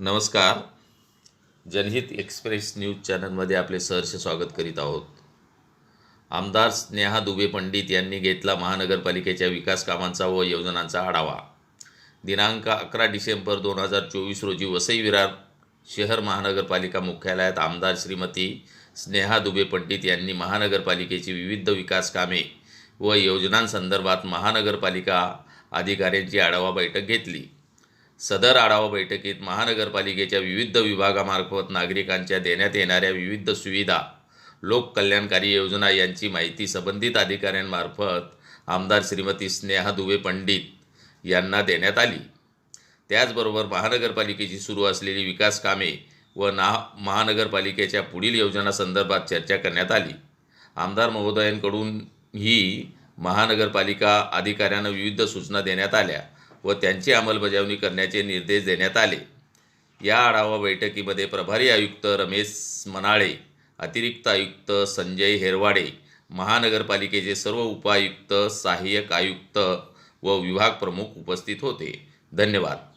नमस्कार. जनहित express news चॅनलमध्ये आपले सहर्ष स्वागत करीत आहोत. आमदार स्नेहा दुबे पंडित यांनी घेतला महानगरपालिकेच्या विकास कामांचा व योजनांचा आढावा. दिनांक अकरा डिसेंबर दोन हजार चोवीस रोजी वसई विरार शहर महानगरपालिका मुख्यालयात आमदार श्रीमती स्नेहा दुबे पंडित यांनी महानगरपालिकेची विविध विकास कामे व योजनांसंदर्भात महानगरपालिका अधिकाऱ्यांची आढावा बैठक घेतली. सदर आढावा बैठकीत महानगरपालिकेच्या विविध विभागामार्फत नागरिकांच्या देण्यात येणाऱ्या विविध सुविधा लोककल्याणकारी योजना यांची माहिती संबंधित अधिकाऱ्यांमार्फत आमदार श्रीमती स्नेहा दुबे पंडित यांना देण्यात आली. त्याचबरोबर महानगरपालिकेची सुरू असलेली विकास कामे व ना महानगरपालिकेच्या पुढील योजनासंदर्भात चर्चा करण्यात आली. आमदार महोदयांकडून ही महानगरपालिका अधिकाऱ्यांना विविध सूचना देण्यात आल्या. व त्यांची अंमलबजावणी करण्याचे निर्देश देण्यात आले. या आढावा बैठकीमध्ये प्रभारी आयुक्त रमेश मनाळे अतिरिक्त आयुक्त संजय हेरवाडे महानगरपालिकेचे सर्व उपायुक्त सहाय्यक आयुक्त व विभाग प्रमुख उपस्थित होते. धन्यवाद.